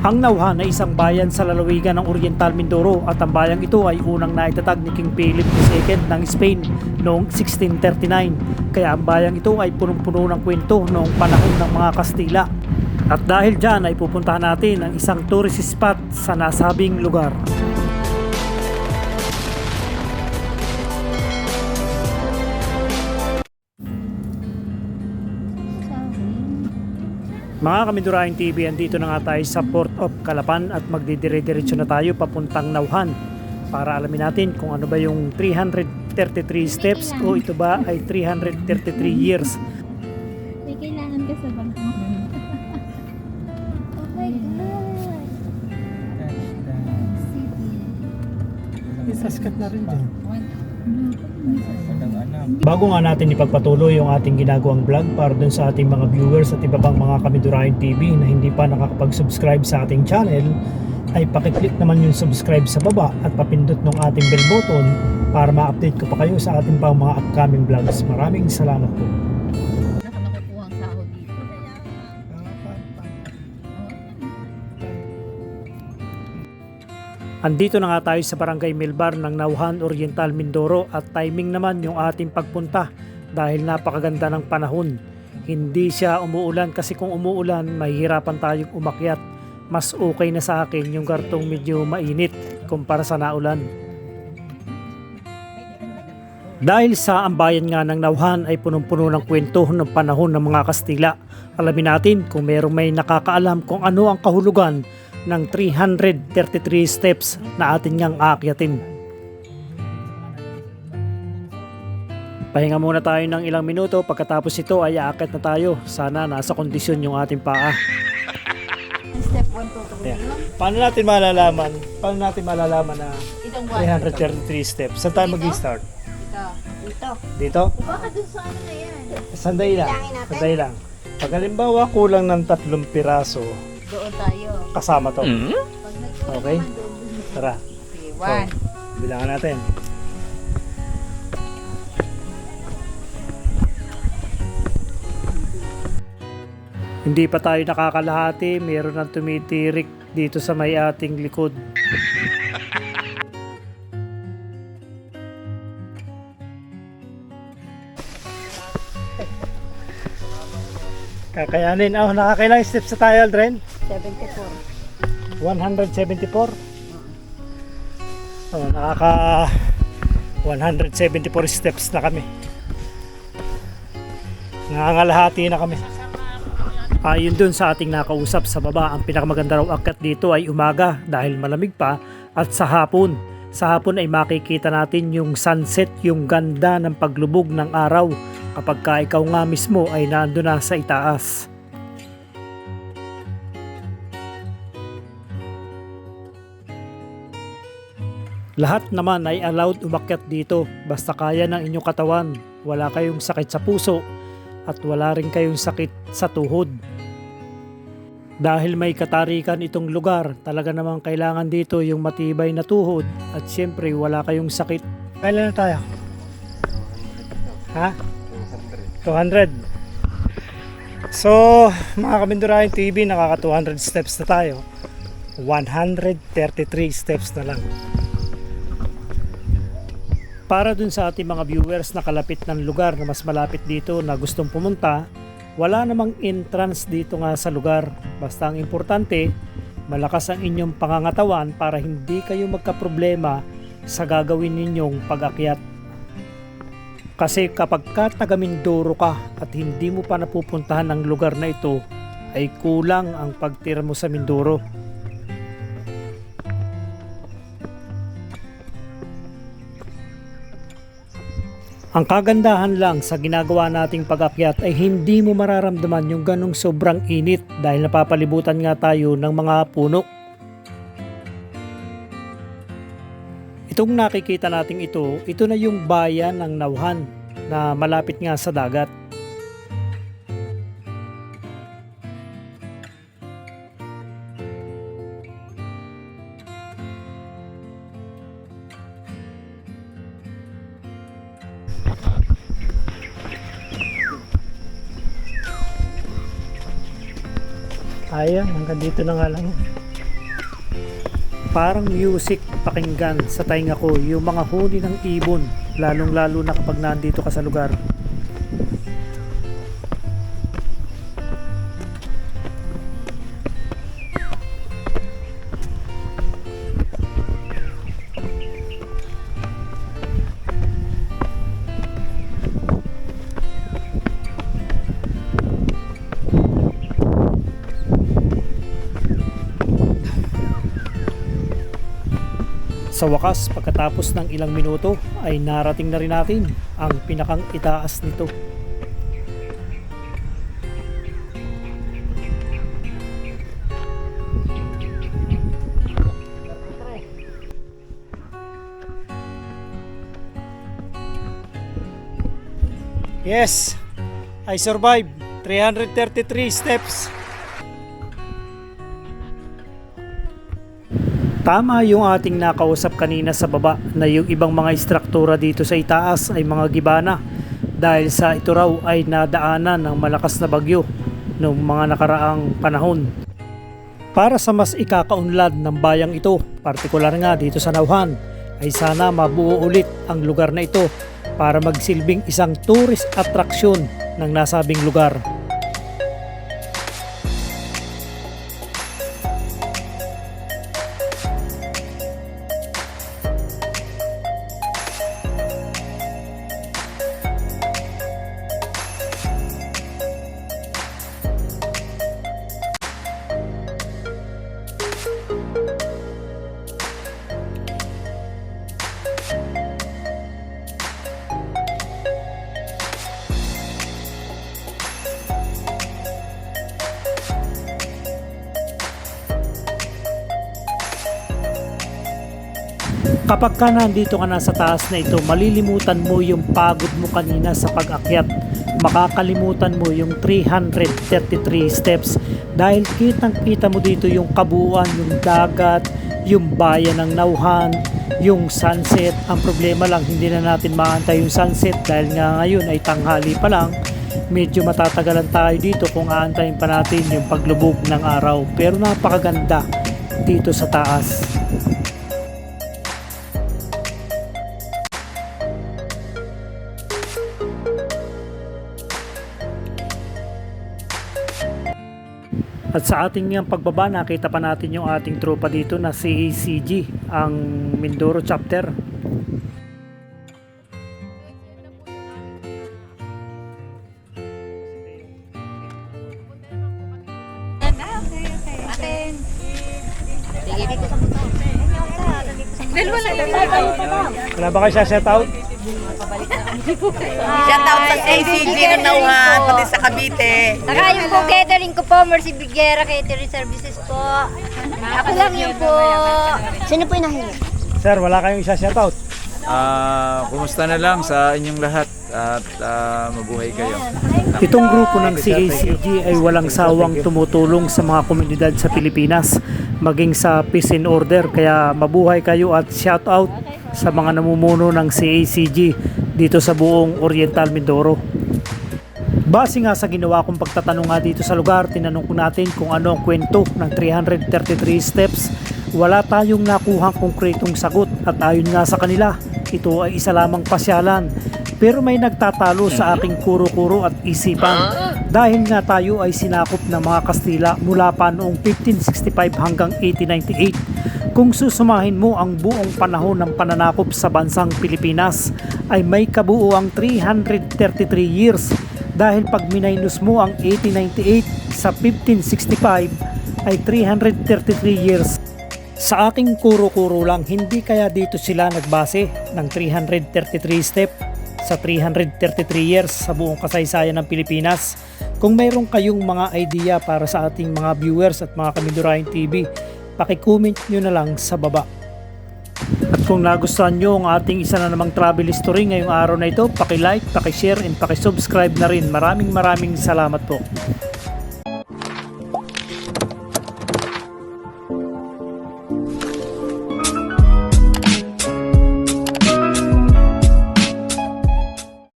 Ang Nauhan ay isang bayan sa lalawigan ng Oriental Mindoro at ang bayang ito ay unang naitatag ni King Philip II ng Spain noong 1639. Kaya ang bayang ito ay punong-puno ng kwento noong panahon ng mga Kastila. At dahil dyan ay pupuntahan natin ang isang tourist spot sa nasabing lugar. Mga Kamindurahin TV, andito na nga tayo sa Port of Calapan at magdidire-diretso na tayo papuntang Nauhan para alamin natin kung ano ba yung 333 steps o ito ba ay 333 years. May kailangan ka sa bangko. oh my God! Isaskat na rin. Walang anak. Bago nga natin ipagpatuloy yung ating ginagawang vlog para dun sa ating mga viewers at iba pang mga Kamindurahin TV na hindi pa nakakapag-subscribe sa ating channel, ay pakiclick naman yung subscribe sa baba at papindot ng ating bell button para ma-update ko pa kayo sa ating pang mga upcoming vlogs. Maraming salamat po. Andito na nga tayo sa Barangay Milbar ng Nauhan Oriental Mindoro at timing naman yung ating pagpunta dahil napakaganda ng panahon. Hindi siya umuulan kasi kung umuulan mahihirapan tayong umakyat. Mas okay na sa akin yung kartong medyo mainit kumpara sa naulan. Dahil sa ambayan nga ng Nauhan ay punong-puno ng kwento ng panahon ng mga Kastila. Alamin natin kung merong may nakakaalam kung ano ang kahulugan ng 333 steps na atin ngang aakyatin. Pahinga muna tayo ng ilang minuto pagkatapos ito ay aakyat na tayo. Sana nasa kondisyon yung ating paa. Step 1, 2, 3. Yeah. Paano natin malalaman? Paano natin malalaman na Itong one. 333 steps? Saan tayo mag-start? Ito. Dito. Dito? Baka dun sa ano na yan. Sandali lang. Sandali lang. Pag halimbawa kulang ng tatlong piraso, Doon tayo. kasama to. Pag nagkulang Okay. Tara, Okay, one. bilangan natin. Hindi pa tayo nakakalahati, meron ng tumitirik dito sa may ating likod. Kakayanin. Oh, nakakailang steps na tayo, Aldrin? 74. 174. Oh, nakaka 174 steps na kami. Nangangalahati na kami. Ayon dun sa ating nakausap sa baba, ang pinakamaganda raw akyat dito ay umaga dahil malamig pa at sa hapon. Sa hapon ay makikita natin yung sunset, yung ganda ng paglubog ng araw kapag ka ikaw nga mismo ay nando na sa itaas. Lahat naman ay allowed umakyat dito basta kaya ng inyong katawan. Wala kayong sakit sa puso at wala rin kayong sakit sa tuhod. Dahil may katarikan itong lugar, talaga namang kailangan dito yung matibay na tuhod at siyempre wala kayong sakit. Kailan na tayo? Ha? 200. So, mga Kamindurahin TV, nakaka 200 steps na tayo. 133 steps na lang. Para dun sa ating mga viewers na kalapit ng lugar na mas malapit dito na gustong pumunta, wala namang entrance dito nga sa lugar. Basta ang importante, malakas ang inyong pangangatawan para hindi kayo magkaproblema sa gagawin ninyong pag-akyat. Kasi kapag ka taga Mindoro ka at hindi mo pa napupuntahan ang lugar na ito, ay kulang ang pagtira mo sa Mindoro. Ang kagandahan lang sa ginagawa nating pag-akyat ay hindi mo mararamdaman yung ganong sobrang init dahil napapalibutan nga tayo ng mga puno. Itong nakikita nating ito, ito na yung bayan ng Nauhan na malapit nga sa dagat. ayun hanggang dito na nga lang. Parang music pakinggan sa tainga ko yung mga huni ng ibon lalong lalo na kapag nandito ka sa lugar. Sa wakas, pagkatapos ng ilang minuto ay narating na rin natin ang pinakang itaas nito. Yes, I survived 333 steps. Tama yung ating nakausap kanina sa baba na yung ibang mga istruktura dito sa itaas ay mga gibana dahil sa ito raw ay nadaanan ng malakas na bagyo noong mga nakaraang panahon. Para sa mas ikakaunlad ng bayang ito, partikular nga dito sa Nauhan, ay sana mabuo ulit ang lugar na ito para magsilbing isang tourist attraction ng nasabing lugar. Kapag ka nandito ka na sa taas na ito, malilimutan mo yung pagod mo kanina sa pag-akyat. Makakalimutan mo yung 333 steps dahil kitang kita mo dito yung kabuuan, yung dagat, yung bayan ng Nauhan, yung sunset. Ang problema lang, hindi na natin maantay yung sunset dahil nga ngayon ay tanghali pa lang. Medyo matatagalan tayo dito kung aantayin pa natin yung paglubog ng araw. Pero napakaganda dito sa taas. At sa ating yung pagbaba, nakita pa natin yung ating tropa dito na si ACG, ang Mindoro chapter. Sa. Dalawa lang Wala ba kayo shout out? Shout out sa ACG ng Nauhan, pati sa Cavite. Saka yung po catering ko po, Mercy Bigera Catering Services po. Ako lang yun po. Sino po yung nahingi? Sir, wala kayong shout out? Ah, kumusta na lang sa inyong lahat at ah, mabuhay kayo. Itong grupo ng CACG ay walang sawang tumutulong sa mga komunidad sa Pilipinas, maging sa peace and order. Kaya mabuhay kayo at shout out sa mga namumuno ng CACG dito sa buong Oriental Mindoro. Base nga sa ginawa kong pagtatanong nga dito sa lugar, tinanong ko natin kung ano ang kwento ng 333 steps. Wala tayong nakuhang konkretong sagot at ayon nga sa kanila, ito ay isa lamang pasyalan. Pero may nagtatalo sa aking kuro-kuro at isipan dahil nga tayo ay sinakop ng mga Kastila mula pa noong 1565 hanggang 1898. Kung susumahin mo ang buong panahon ng pananakop sa bansang Pilipinas ay may kabuuang 333 years dahil pag minus mo ang 1898 sa 1565 ay 333 years. Sa aking kuro-kuro lang, hindi kaya dito sila nagbase ng 333 step sa 333 years sa buong kasaysayan ng Pilipinas. Kung mayroon kayong mga idea para sa ating mga viewers at mga Kamindurahin TV, paki-comment nyo na lang sa baba. At kung nagustuhan nyo ang ating isa na namang travel history ngayong araw na ito, paki-like, paki-share, and paki-subscribe na rin. Maraming maraming salamat po.